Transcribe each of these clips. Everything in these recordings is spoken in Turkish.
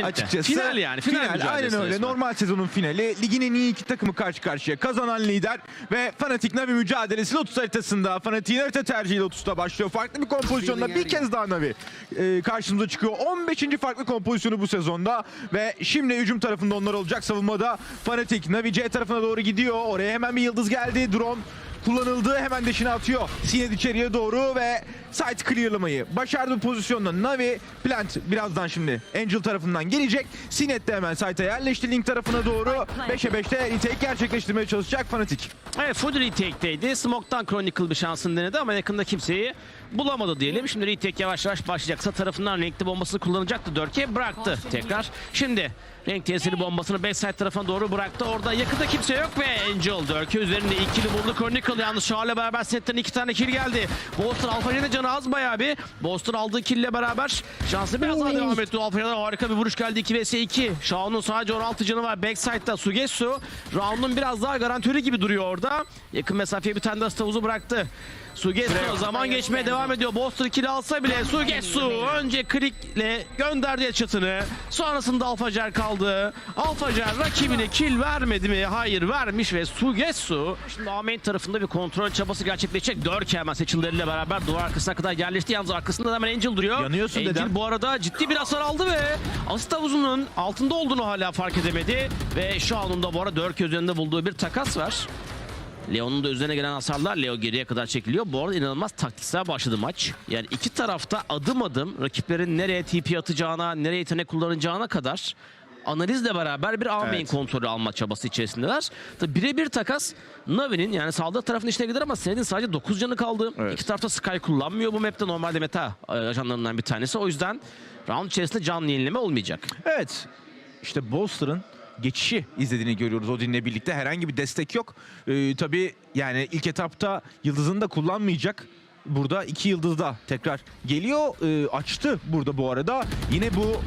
Kesinlikle. açıkçası. Final yani, final mücadelesi aynen öyle. resmen. Normal sezonun finali. Ligin en iyi iki takımı karşı karşıya. Kazanan lider ve Fnatic Navi mücadelesi Lotus haritasında. Fnatic'in harita tercihi Lotus'ta başlıyor. Farklı bir kompozisyonda bir kez daha Navi e, karşımıza çıkıyor. 15. farklı kompozisyonu bu sezonda ve şimdi hücum tarafında onlar olacak. Savunmada Fnatic Navi C tarafına doğru gidiyor. Oraya hemen bir yıldız geldi. Drone kullanıldı. Hemen deşine atıyor. Sinet içeriye doğru ve site clearlamayı başardı bu pozisyonda. Navi plant birazdan şimdi Angel tarafından gelecek. Sinet de hemen site'a yerleşti. Link tarafına doğru 5'e 5'te retake gerçekleştirmeye çalışacak Fnatic. Evet full retake'teydi. Smoke'tan Chronicle bir şansını denedi ama yakında kimseyi bulamadı diyelim. Şimdi retake yavaş yavaş başlayacaksa tarafından renkli bombasını kullanacaktı. Dörke bıraktı tekrar. Şimdi renk tesiri bombasını backside tarafına doğru bıraktı. Orada yakında kimse yok ve Angel Dörke üzerinde ikili buldu. Chronicle yalnız Şah'la beraber setten iki tane kill geldi. Bolster Alfa'nın canı az bayağı bir. Bolster aldığı kille beraber şansı biraz daha devam etti. Alfa'dan harika bir vuruş geldi 2 vs 2. Shao'nun sadece 16 canı var. Backside'da Sugetsu. Round'un biraz daha garantörü gibi duruyor orada. Yakın mesafeye bir tane de stavuzu bıraktı. Sugetsu zaman geçmeye devam ediyor. Bolster kill alsa bile Sugetsu önce Krik'le gönderdi headshot'ını. Sonrasında Alfajer kaldı. Alfajer rakibine kill vermedi mi? Hayır vermiş ve Sugetsu şimdi A main tarafında bir kontrol çabası gerçekleşecek. Dörke hemen seçileriyle beraber duvar arkasına kadar yerleşti. Yalnız arkasında da hemen Angel duruyor. Yanıyorsun Angel dedem. bu arada ciddi bir hasar aldı ve asit havuzunun altında olduğunu hala fark edemedi. Ve şu anında bu arada Dörke üzerinde bulduğu bir takas var. Leon'un da üzerine gelen hasarlar Leo geriye kadar çekiliyor. Bu arada inanılmaz taktiksel başladı maç. Yani iki tarafta adım adım rakiplerin nereye TP atacağına, nereye yetenek kullanacağına kadar analizle beraber bir A main Evet. kontrolü alma çabası içerisindeler. Tabi birebir takas Navi'nin yani sağlık tarafının işine gider ama Sened'in sadece 9 canı kaldı. Evet. İki tarafta Sky kullanmıyor bu map'te normalde meta e, ajanlarından bir tanesi. O yüzden round içerisinde canlı yenileme olmayacak. Evet. İşte Bolster'ın geçişi izlediğini görüyoruz Odin'le birlikte. Herhangi bir destek yok. Ee, tabii yani ilk etapta yıldızını da kullanmayacak. Burada iki yıldız da tekrar geliyor. Ee, açtı burada bu arada. Yine bu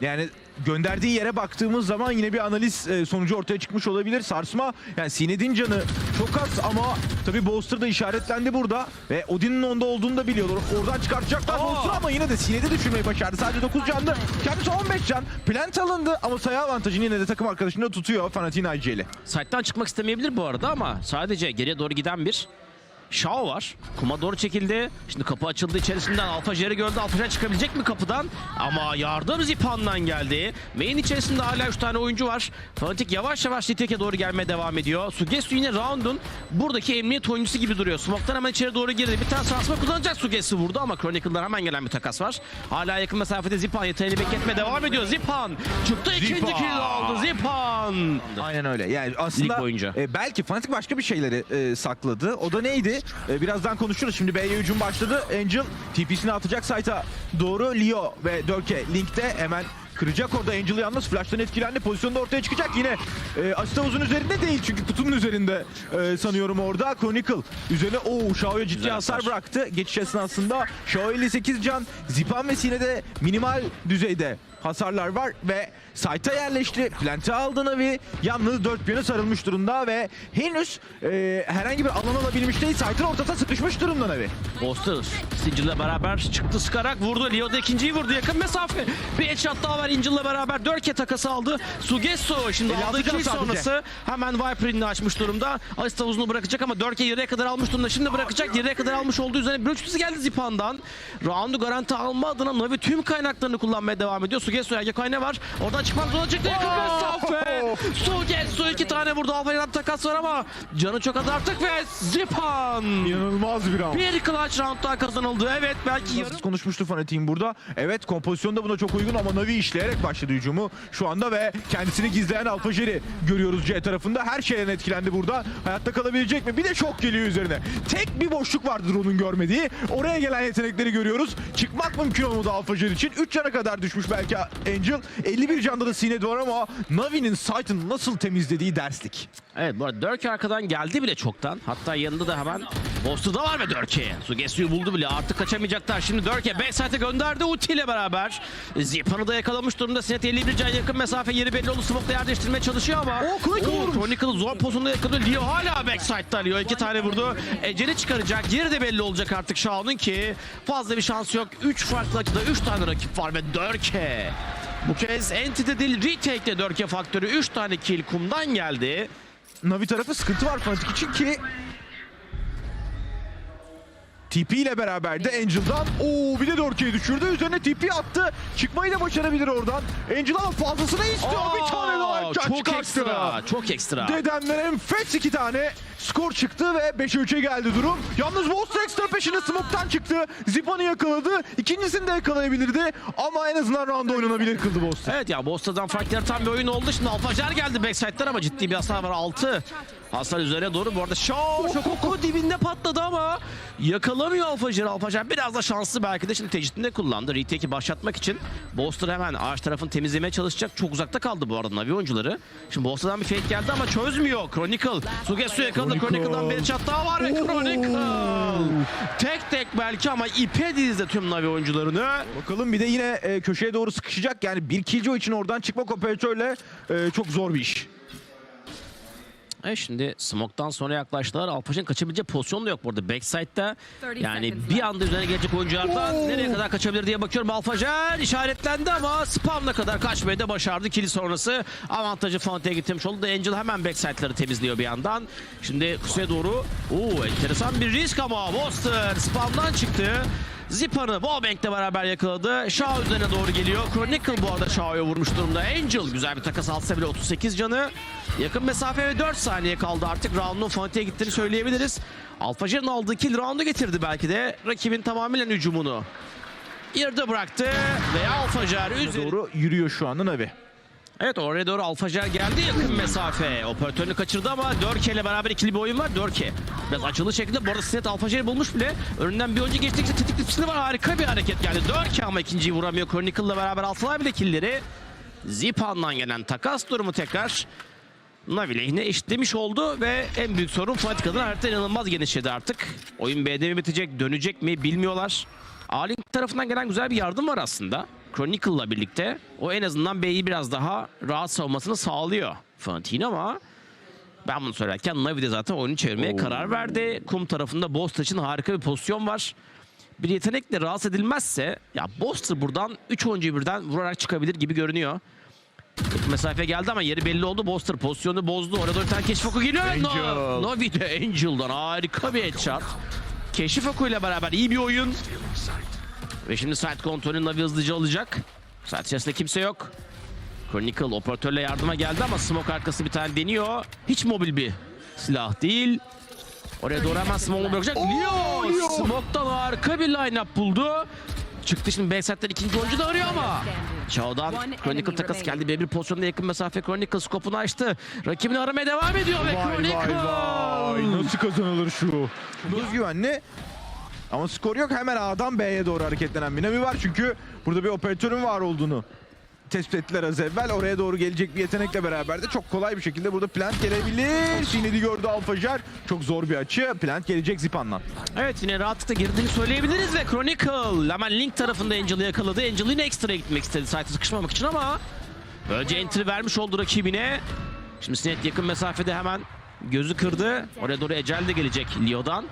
yani gönderdiği yere baktığımız zaman yine bir analiz e, sonucu ortaya çıkmış olabilir. Sarsma yani Sined'in canı çok az ama tabii Bolster da işaretlendi burada ve Odin'in onda olduğunu da biliyorlar. Oradan çıkartacaklar Bolster ama yine de Sined'i düşürmeyi başardı. Sadece 9 canlı. Kendisi 15 can. Plant alındı ama sayı avantajını yine de takım arkadaşında tutuyor Fanatik'in IG'li. Site'den çıkmak istemeyebilir bu arada ama sadece geriye doğru giden bir Shao var. Kuma doğru çekildi. Şimdi kapı açıldı içerisinden. Alfa Jerry gördü. Alfa Jerry çıkabilecek mi kapıdan? Ama yardım Zipan'dan geldi. Main içerisinde hala 3 tane oyuncu var. Fanatik yavaş yavaş Litek'e doğru gelmeye devam ediyor. Sugesu yine round'un buradaki emniyet oyuncusu gibi duruyor. Smoke'tan hemen içeri doğru girdi. Bir tane sarsma kullanacak Sugesu vurdu ama Chronicle'dan hemen gelen bir takas var. Hala yakın mesafede Zipan yeteneğini bekletmeye devam ediyor. Zipan çıktı ikinci Zipan. kill aldı. Zipan. Aynen öyle. Yani aslında e, belki Fnatic başka bir şeyleri e, sakladı. O da neydi? E, birazdan konuşuruz. Şimdi B'ye hücum başladı. Angel TP'sini atacak site'a doğru. Leo ve Dörke linkte hemen kıracak orada Angel yalnız flash'tan etkilendi. Pozisyonda ortaya çıkacak yine. E, Asist havuzun üzerinde değil çünkü kutunun üzerinde e, sanıyorum orada. Chronicle üzerine o Shao'ya ciddi Güzel hasar hasar. bıraktı. Geçiş esnasında Shao 58 can. Zipan ve Sine'de minimal düzeyde hasarlar var ve site'a yerleşti. Plante aldı Navi. Yalnız dört bir yana sarılmış durumda ve henüz e, herhangi bir alan alabilmiş değil. Site'ın ortasına sıkışmış durumda Navi. Boster Angel'la beraber çıktı sıkarak vurdu. Leo da ikinciyi vurdu yakın mesafe. Bir headshot daha var Angel'la beraber. Dörke takası aldı. Sugesu şimdi 56 aldığı kill sonrası hemen Viper'ini açmış durumda. Asist havuzunu bırakacak ama Dörke yarıya kadar almış durumda. Şimdi bırakacak. Yarıya kadar almış olduğu üzerine bir üçlüsü geldi Zipan'dan. Round'u garanti alma adına Navi tüm kaynaklarını kullanmaya devam ediyor. Erkek kaynağı var. Oradan çıkmak zorunda çıktı. Yakın mesafe. Sugesu iki tane vurdu. Alfa'dan takas var ama canı çok az artık ve Zipan. İnanılmaz bir round. Bir clutch round daha kazanıldı. Evet belki yarım Nasıl konuşmuştu Fanatik'in burada. Evet kompozisyon da buna çok uygun ama Navi işleyerek başladı hücumu şu anda ve kendisini gizleyen Alfa Jerry görüyoruz C tarafında. Her şeyden etkilendi burada. Hayatta kalabilecek mi? Bir de şok geliyor üzerine. Tek bir boşluk vardır onun görmediği. Oraya gelen yetenekleri görüyoruz. Çıkmak mümkün olmadı Alfa Jerry için. 3 cana kadar düşmüş belki Angel. 51 canda da Sinet var ama Navi'nin site'ını nasıl temizlediği derslik. Evet bu arada Dörke arkadan geldi bile çoktan. Hatta yanında da hemen Boster da var ve Dörke. Sugesu'yu buldu bile artık kaçamayacaklar. Şimdi Dörke backside'e gönderdi ulti ile beraber. Zipan'ı da yakalamış durumda. Sinet 51 can yakın mesafe yeri belli oldu. Smoke'la yer değiştirmeye çalışıyor ama. Oo, Chronicle Oo. Chronicle zor pozisyonda yakalıyor. Leo hala backside'da Leo. iki tane vurdu. Eceli çıkaracak. Yeri de belli olacak artık Shao'nun ki. Fazla bir şansı yok. 3 farklı açıda 3 tane rakip var ve Dörke. Bu kez Entity değil Retake'de Dörke faktörü 3 tane kill kumdan geldi. Navi tarafı sıkıntı var Fnatic için ki TP ile beraber de Angel'dan ooo bir de Dörke'yi düşürdü. Üzerine TP attı. Çıkmayı da başarabilir oradan. Angel ama fazlasını istiyor. bir tane daha Aa, Çok çıkarttı. ekstra, çok ekstra. Dedemler enfes iki tane skor çıktı ve 5'e 3'e geldi durum. Yalnız Monster ekstra peşinde smoke'tan çıktı. Zipan'ı yakaladı. İkincisini de yakalayabilirdi ama en azından round oynanabilir kıldı Monster. Evet ya Boston'dan fark yaratan bir oyun oldu. Şimdi Alfajar geldi backside'den ama ciddi bir hasar var. 6 hasar üzerine doğru. Bu arada Shaw Şokoku dibinde patladı ama yakalamıyor Alfajar. Alfajar biraz da şanslı belki de şimdi tecritinde kullandı. Retake'i başlatmak için. Boston hemen ağaç tarafını temizlemeye çalışacak. Çok uzakta kaldı bu arada Navi oyuncuları. Şimdi Boston'dan bir fake geldi ama çözmüyor. Chronicle. Sugetsu yakaladı. Chronicle. Chronicle'dan bir çat daha var ve. Chronicle. Tek tek belki ama ipe dizdi tüm Navi oyuncularını. Bakalım bir de yine e, köşeye doğru sıkışacak. Yani bir killjoy için oradan çıkmak operatörle e, çok zor bir iş. E şimdi Smoke'tan sonra yaklaştılar. Alpaş'ın kaçabileceği pozisyon da yok burada. Backside'da 30 yani bir anda üzerine gelecek oyunculardan Oo. nereye kadar kaçabilir diye bakıyorum. Alfajer işaretlendi ama spamla kadar kaçmayı da başardı. Kili sonrası avantajı Fante'ye getirmiş oldu. Angel hemen backside'ları temizliyor bir yandan. Şimdi kuzeye doğru Oo, enteresan bir risk ama Boster spamdan çıktı. Zipan'ı Wallbank'le beraber yakaladı. Shaw üzerine doğru geliyor. Chronicle bu arada Shaw'ya vurmuş durumda. Angel güzel bir takas alsa bile 38 canı. Yakın mesafe ve 4 saniye kaldı artık. Round'un Fante'ye gittiğini söyleyebiliriz. Alfajer'in aldığı kill round'u getirdi belki de. Rakibin tamamen hücumunu. Yarıda bıraktı ve Alfajer üzeri... Doğru yürüyor şu anda Navi. Evet oraya doğru Alfajer geldi yakın mesafe. Operatörünü kaçırdı ama Dörke ile beraber ikili bir oyun var. Dörke biraz açılı şekilde bu arada Sinet Alfajer'i bulmuş bile. Önünden bir oyuncu geçtikçe tetiklisinde var. Harika bir hareket geldi. Dörke ama ikinciyi vuramıyor. Chronicle'la beraber altılar bile killleri. Zipan'dan gelen takas durumu tekrar Navi lehine eşitlemiş oldu ve en büyük sorun Fatih adına harita inanılmaz genişledi artık. Oyun B'de mi bitecek, dönecek mi bilmiyorlar. A-Link tarafından gelen güzel bir yardım var aslında. Chronicle'la birlikte. O en azından B'yi biraz daha rahat savunmasını sağlıyor Fatih'in ama ben bunu söylerken Navi de zaten oyunu çevirmeye karar verdi. Kum tarafında Boster için harika bir pozisyon var. Bir yetenekle rahatsız edilmezse ya Boster buradan 3 oyuncuyu birden vurarak çıkabilir gibi görünüyor. Mesafe geldi ama yeri belli oldu. Boster pozisyonu bozdu. Orada bir tane keşif oku geliyor. Angel. No, Navi de Angel'dan harika bir headshot. Keşif oku ile beraber iyi bir oyun. Ve şimdi side kontrolünü Navi hızlıca alacak. Side içerisinde kimse yok. Chronicle operatörle yardıma geldi ama smoke arkası bir tane deniyor. Hiç mobil bir silah değil. Oraya doğru hemen smoke'u bırakacak. Leo! Smoke'tan harika bir line-up buldu. Çıktı şimdi backside'den ikinci oyuncu da arıyor ama. Chow'dan Chronicle takas geldi. B1 pozisyonda yakın mesafe Chronicle skopunu açtı. Rakibini aramaya devam ediyor ve Vay Chronicle. vay vay. Nasıl kazanılır şu? Özgüvenli. Ama skor yok. Hemen A'dan B'ye doğru hareketlenen bir Navi var. Çünkü burada bir operatörün var olduğunu tespit ettiler az evvel. Oraya doğru gelecek bir yetenekle beraber de çok kolay bir şekilde burada plant gelebilir. Sinedi gördü Alfajar. Çok zor bir açı. Plant gelecek Zipan'dan. Evet yine rahatlıkla girdiğini söyleyebiliriz ve Chronicle hemen Link tarafında Angel'ı yakaladı. Angel yine ekstra gitmek istedi site'e sıkışmamak için ama önce entry vermiş oldu rakibine. Şimdi Sinet yakın mesafede hemen gözü kırdı. Oraya doğru Ecel de gelecek Leo'dan.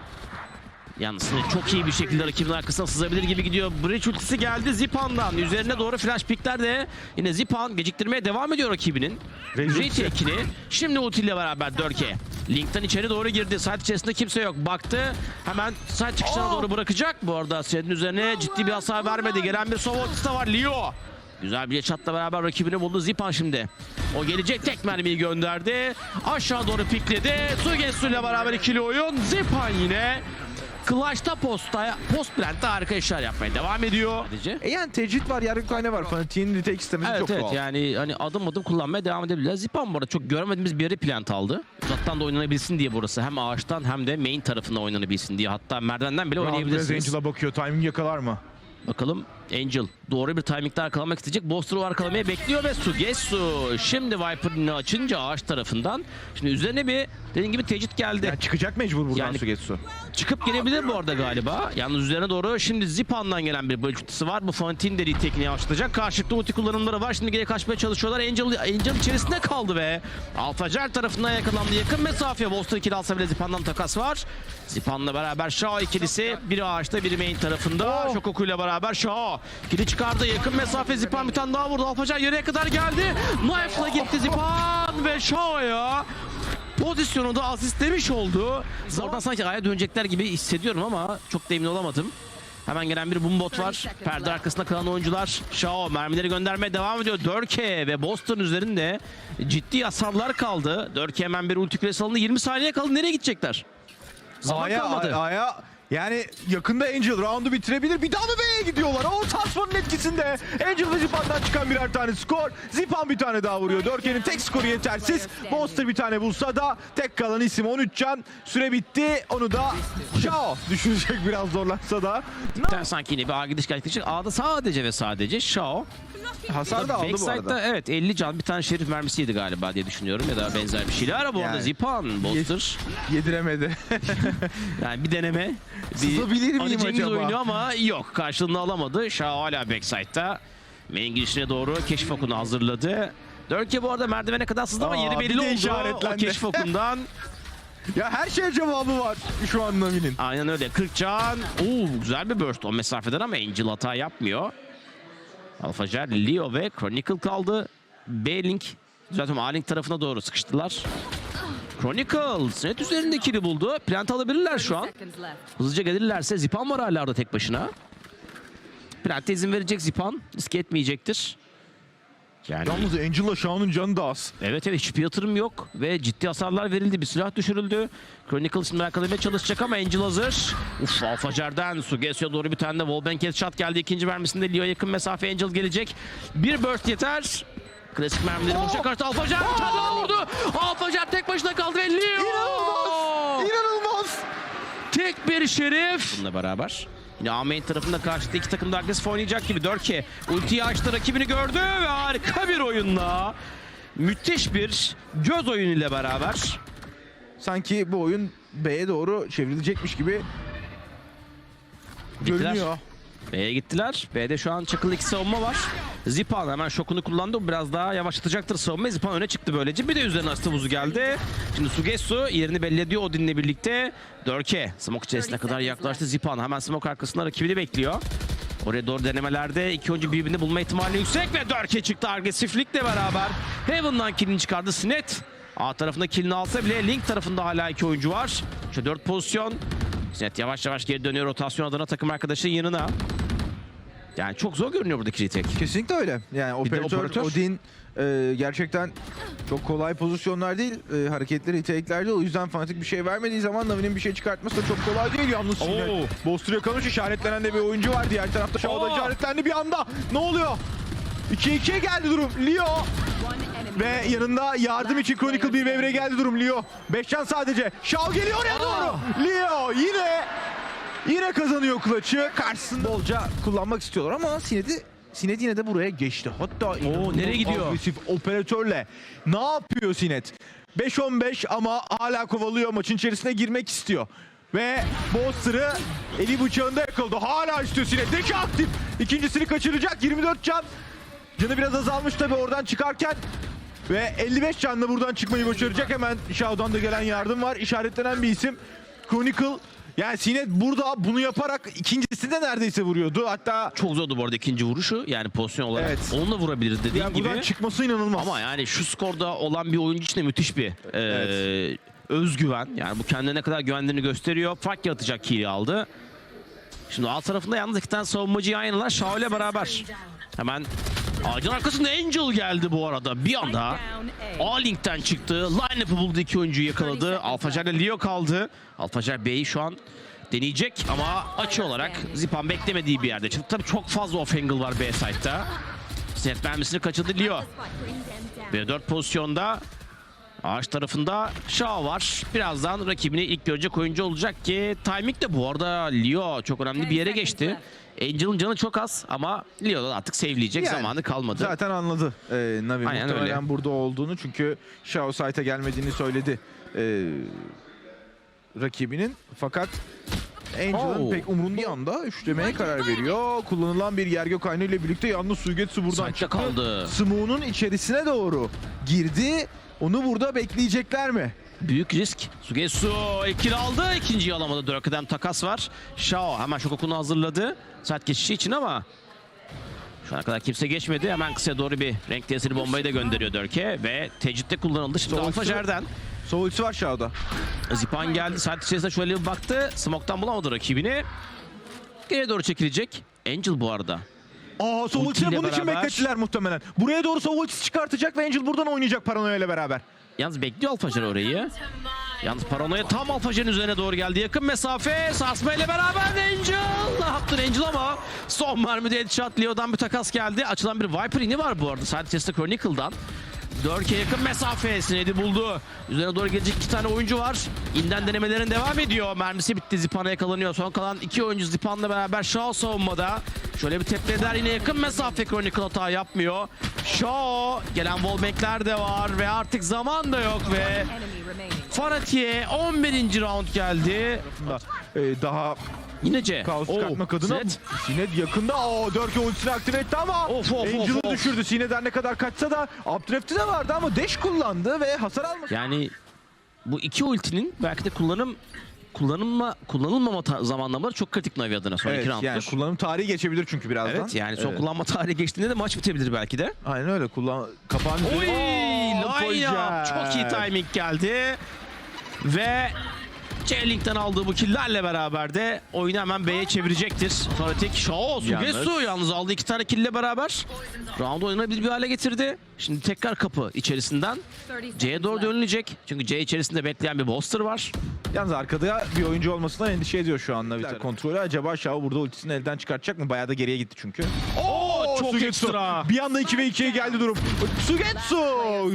Yalnız çok iyi bir şekilde rakibin arkasına sızabilir gibi gidiyor. Bridge ultisi geldi Zipan'dan. Üzerine doğru flash pickler de yine Zipan geciktirmeye devam ediyor rakibinin. Retake'ini şimdi ultiyle beraber Dörke. Link'ten içeri doğru girdi. Site içerisinde kimse yok. Baktı. Hemen site çıkışına doğru bırakacak. Bu arada Sinet'in üzerine ciddi bir hasar vermedi. Gelen bir sova ultisi var. Leo. Güzel bir çatla beraber rakibini buldu Zipan şimdi. O gelecek tek mermiyi gönderdi. Aşağı doğru pikledi. Sugetsu ile beraber ikili oyun. Zipan yine Clash'ta posta, post plant'ta harika işler yapmaya devam ediyor. Sadece. E yani tecrit var, yargı kaynağı var. Fanatik'in retake istemesi Evet çok evet doğal. yani hani adım adım kullanmaya devam edebilirler. Zipan bu arada çok görmediğimiz bir yere plant aldı. Uzaktan da oynanabilsin diye burası. Hem ağaçtan hem de main tarafında oynanabilsin diye. Hatta merdivenden bile Round biraz oynayabilirsiniz. Angel'a bakıyor. Timing yakalar mı? Bakalım Angel doğru bir timingde arkalamak isteyecek. Boster'ı arkalamayı bekliyor ve Sugetsu. Şimdi Viper'ını açınca ağaç tarafından. Şimdi üzerine bir dediğim gibi tecrit geldi. Yani çıkacak mecbur buradan Yani- Sugetsu. Çıkıp gelebilir bu arada galiba. Yalnız üzerine doğru şimdi Zipan'dan gelen bir bölüş ultisi var. Bu Fantin de retake'ini yavaşlatacak. Karşılıklı ulti kullanımları var. Şimdi geri kaçmaya çalışıyorlar. Angel, Angel içerisinde kaldı ve Alfacer tarafından yakalandı. Yakın mesafe. Bolster kill alsa bile Zipan'dan takas var. Zipan'la beraber Shaw ikilisi. Biri ağaçta biri main tarafında. Oh. Shokoku ile beraber Shaw. Shao. Kili çıkardı. Yakın mesafe Zipan bir tane daha vurdu. Alpacan yere kadar geldi. Knife'la gitti Zipan ve Shao'ya pozisyonu da asistlemiş oldu. Oradan sanki aya dönecekler gibi hissediyorum ama çok da emin olamadım. Hemen gelen bir bombot var. Perde arkasında kalan oyuncular. Shao mermileri göndermeye devam ediyor. Dörke ve Boston üzerinde ciddi hasarlar kaldı. Dörke hemen bir ulti küresi alındı. 20 saniye kaldı. Nereye gidecekler? Zaman Aya, kalmadı. Aya yani yakında Angel roundu bitirebilir. Bir daha mı B'ye gidiyorlar? O Tasman'ın etkisinde. Angel ve Zipan'dan çıkan birer tane skor. Zipan bir tane daha vuruyor. Dörke'nin tek skoru yetersiz. Monster bir tane bulsa da tek kalan isim 13 can. Süre bitti. Onu da Shao düşürecek biraz zorlansa da. Sanki yine bir ağ gidiş gerçekleşecek. A'da sadece ve sadece Shao. Hasar da aldı bu arada. evet 50 can bir tane şerif mermisi yedi galiba diye düşünüyorum ya da benzer bir şeyler. Bu arada Yani- Zipan, Bolster. Yediremedi. Yani bir deneme. Bir Sızabilir miyim Ali Cengiz acaba? oyunu ama yok. Karşılığını alamadı. Shao hala backside'da. Main girişine doğru keşif okunu hazırladı. Dörke bu arada merdivene kadar sızdı ama Aa, yeri bir belli de oldu. O işaretlendi. keşif okundan. ya her şeye cevabı var şu an Navi'nin. Aynen öyle. 40 can. Oo, güzel bir burst o mesafeden ama Angel hata yapmıyor. Alfajer, Leo ve Chronicle kaldı. B-Link. Zaten A-Link tarafına doğru sıkıştılar. Chronicle Sinet üzerindekini buldu. Plant alabilirler şu an. Hızlıca gelirlerse Zipan var hala orada tek başına. Plant'e izin verecek Zipan. Risk etmeyecektir. Yani Yalnız Angel'la Shao'nun canı da az. evet evet hiçbir yatırım yok ve ciddi hasarlar verildi. Bir silah düşürüldü. Chronicle şimdi yakalamaya çalışacak ama Angel hazır. Uf Alfajer'den Sugesio doğru bir tane de Wallbang headshot geldi. İkinci mermisinde Leo yakın mesafe Angel gelecek. Bir burst yeter. Klasik mermileri vuracak karşı Alfajer bir tane daha vurdu. Alfajer tek başına kaldı ve Leo. İnanılmaz! İnanılmaz! Tek bir şerif. Bununla beraber. Yine A main tarafında karşıda iki takım da agresif oynayacak gibi. Dörke ultiyi açtı rakibini gördü ve harika bir oyunla. Müthiş bir göz oyunu ile beraber. Sanki bu oyun B'ye doğru çevrilecekmiş gibi Gittiler. görünüyor. B'ye gittiler. B'de şu an çakılı iki savunma var. Zipan hemen şokunu kullandı. Biraz daha yavaşlatacaktır savunmayı. Zipan öne çıktı böylece. Bir de üzerine aslı buzu geldi. Şimdi Sugetsu yerini belli ediyor Odin'le birlikte. Dörke smoke içerisine kadar yaklaştı. Zipan hemen smoke arkasında rakibini bekliyor. Oraya doğru denemelerde iki oyuncu birbirini bulma ihtimali yüksek ve Dörke çıktı agresiflikle beraber. Heaven'dan killini çıkardı Sinet. A tarafında killini alsa bile Link tarafında hala iki oyuncu var. Şu dört pozisyon. Sinet yavaş yavaş geri dönüyor rotasyon adına takım arkadaşının yanına. Yani çok zor görünüyor buradaki retake. Kesinlikle öyle. Yani operatör, operatör. Odin e, gerçekten çok kolay pozisyonlar değil. E, hareketleri, değil. O yüzden fanatik bir şey vermediği zaman Navi'nin bir şey çıkartması da çok kolay değil. Yalnız yine Bostur yakalamış. işaretlenen de bir oyuncu var. Diğer tarafta Shao'da işaretlendi bir anda. Ne oluyor? 2-2'ye geldi durum. Leo ve yanında yardım için Chronicle bir ve geldi durum Leo. 5 can sadece. Shao geliyor oraya doğru. Leo yine yine kazanıyor clutch'ı. Karşısında bolca kullanmak istiyorlar ama Sined'i Sinet yine de buraya geçti. Hatta inanılmaz nereye gidiyor? Agresif operatörle. Ne yapıyor Sinet? 5-15 ama hala kovalıyor. Maçın içerisine girmek istiyor. Ve Boster'ı eli bıçağında yakaladı. Hala istiyor Sinet. Deki aktif. İkincisini kaçıracak. 24 can. Canı biraz azalmış tabii oradan çıkarken. Ve 55 canla buradan çıkmayı başaracak. Hemen Shao'dan da gelen yardım var. İşaretlenen bir isim. Chronicle. Yani Sinet burada bunu yaparak ikincisinde neredeyse vuruyordu. Hatta Çok zordu bu arada ikinci vuruşu. Yani pozisyon olarak Evet. onunla vurabiliriz dediğin yani gibi. buradan çıkması inanılmaz. Ama yani şu skorda olan bir oyuncu için de müthiş bir e, özgüven. Yani bu kendine ne kadar güvendiğini gösteriyor. Fark yaratacak kill'i aldı. Şimdi alt tarafında yalnız iki tane savunmacı yan yanalar Shao ile beraber. Hemen ağacın arkasında Angel geldi bu arada. Bir anda A-Link'ten çıktı. Line-up'ı buldu iki oyuncuyu yakaladı. Alfajar ile Leo kaldı. Alfajar B'yi şu an deneyecek ama açı olarak Zipan beklemediği bir yerde çıktı. Tabii çok fazla off angle var B side'da. Set mermisini kaçırdı Leo. Ve 4 pozisyonda ağaç tarafında Shao var. Birazdan rakibini ilk görecek oyuncu olacak ki timing de bu arada Leo çok önemli bir yere geçti. Angel'ın canı çok az ama Leo da artık save'leyecek Yani zamanı kalmadı. Zaten anladı e, Navi Aynen muhtemelen öyle. burada olduğunu çünkü Shao site'a gelmediğini söyledi e, rakibinin. Fakat Angel'ın Oo. pek umrunda bir anda üçlemeye karar veriyor. Kullanılan bir yergö kaynağı ile birlikte yalnız Suigetsu buradan Side'da çıktı. kaldı. Smoke'un içerisine doğru girdi. Onu burada bekleyecekler mi? Büyük risk. Sugetsu ikili aldı. İkinciyi alamadı. Dörkeden takas var. Shao hemen şok okunu hazırladı. Saat geçişi için ama Şu ana kadar kimse geçmedi. Hemen kısaya doğru bir renk tesiri bombayı da gönderiyor Dörke ve tecritte kullanıldı. Şimdi Sol Alfa. Jer'den ultisi var Shao'da. Zipan geldi. Saat içerisinde şöyle bir baktı. Smoke'tan bulamadı rakibini. Geriye doğru çekilecek. Angel bu arada. Aa Ultiyle bunun için beraber. beklettiler muhtemelen. Buraya doğru sol ultisi çıkartacak ve Angel buradan oynayacak Paranoia ile beraber. Yalnız bekliyor Alfajer orayı. Yalnız Paranoya tam Alfajer'in üzerine doğru geldi. Yakın mesafe. Sarsma ile beraber Angel. Ne yaptın Angel ama son mermide headshot. Leo'dan bir takas geldi. Açılan bir Viper ini var bu arada. Sadece Chester Chronicle'dan. Dörke yakın mesafe. Sned'i buldu. Üzerine doğru gelecek iki tane oyuncu var. İnden denemelerin devam ediyor. Mermisi bitti. Zipan'a yakalanıyor. Son kalan iki oyuncu Zipan'la beraber Shaw savunmada. Şöyle bir tepki eder. Yine yakın mesafe Chronicle hata yapmıyor. Shaw. Gelen wallback'ler de var. Ve artık zaman da yok ve. Farati'ye 11. round geldi. Ee, daha Yine C. kaos çıkartmak adına Zed. Sinet yakında. Oo Dörke ultisini aktive etti ama Of, of, of, Angel'ı of. düşürdü. Sinet her ne kadar kaçsa da Updraft'i de vardı ama dash kullandı ve hasar almadı. Yani bu iki ultinin belki de kullanım kullanılma kullanılmama zamanlamaları çok kritik Navi adına son iki Evet rounddur. yani kullanım tarihi geçebilir çünkü birazdan. Evet yani son Evet. kullanma tarihi geçtiğinde de maç bitebilir belki de. Aynen öyle. Kullan kapağın Oy! üzerine- Oo, Line up. Çok iyi timing geldi. Ve J-Link'ten aldığı bu killlerle beraber de oyunu hemen B'ye çevirecektir. Fanatik Shao Sugesu Yalnız- yalnız aldı iki tane kille beraber. Round oynanabilir bir hale getirdi. Şimdi tekrar kapı içerisinden 30 C'ye doğru dönülecek. Çünkü C içerisinde bekleyen bir Boster var. Yalnız arkada bir oyuncu olmasından endişe ediyor şu an Navi kontrolü. Acaba Shao burada ultisini elden çıkartacak mı? Bayağı da geriye gitti çünkü. Oo, çok ekstra. Bir anda 2 ve 2'ye geldi durum. Sugetsu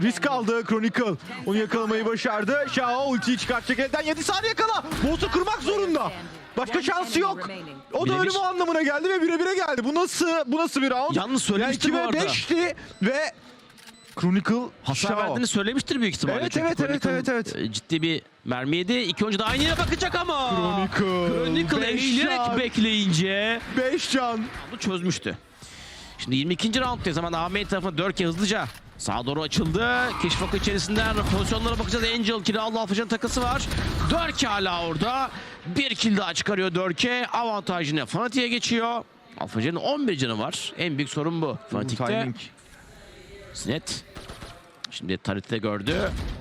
risk aldı Chronicle. Onu yakalamayı başardı. Shao ultiyi çıkartacak elden 7 saniye kala. Boss'u kırmak zorunda. Başka şansı yok. O da Birebir. ölümü anlamına geldi ve bire bire geldi. Bu nasıl bu nasıl bir round? Yalnız söylemiştim yani bu 2 ve arada. 5'ti ve Chronicle Hasar Shao. verdiğini söylemiştir büyük ihtimalle. Evet, Çünkü evet, evet, evet, evet. e, Ciddi bir mermi yedi. İki oyuncu da aynı yere bakacak ama. Chronicle. Chronicle Beş eğilerek bekleyince 5 can. bunu çözmüştü. Şimdi 22. rounddayız hemen Ahmet tarafına Dörke hızlıca sağa doğru açıldı. Keşif akı içerisinden pozisyonlara bakacağız. Angel Allah Alfacan takası var. Dörke hala orada. Bir kill daha çıkarıyor Dörke. Avantajını Fanatik'e geçiyor. Alfacan'ın 11 canı var. En büyük sorun bu. Fanatik'te. Timing. Sinet. Şimdi Tarit'i de gördü.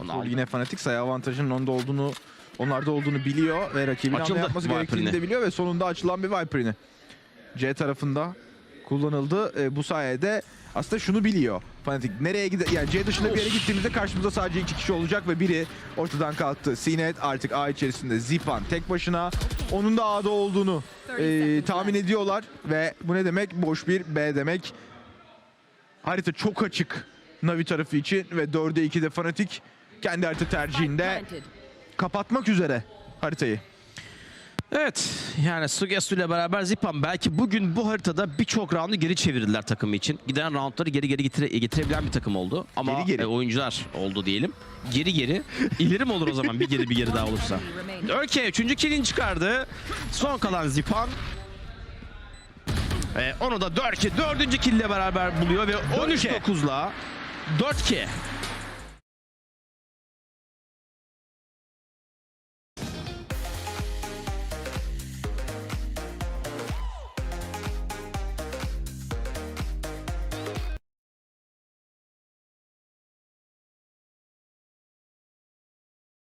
Onu aldı. Yine fanatik sayı avantajının onda olduğunu onlarda olduğunu biliyor ve rakibin Açıldı yapması gerektiğini de biliyor ve sonunda açılan bir Viper'ini C tarafında kullanıldı. E, bu sayede aslında şunu biliyor. Fanatik nereye gide yani C dışında bir yere gittiğimizde karşımızda sadece iki kişi olacak ve biri ortadan kalktı. Sinet artık A içerisinde Zipan tek başına. Onun da A'da olduğunu e, tahmin ediyorlar ve bu ne demek? Boş bir B demek. Harita çok açık Navi tarafı için ve 4'e 2'de Fanatik kendi harita tercihinde kapatmak üzere haritayı. Evet yani Sugesu ile beraber Zipan belki bugün bu haritada birçok roundu geri çevirdiler takımı için. Giden roundları geri geri getire, getirebilen bir takım oldu. Ama Geri geri. e, oyuncular oldu diyelim. Geri geri. İleri mi olur o zaman bir geri bir geri daha olursa. Örke 3. killini çıkardı. Son kalan Zipan. Ve onu da Dörke 4. kille beraber buluyor ve 13-9'la 4-2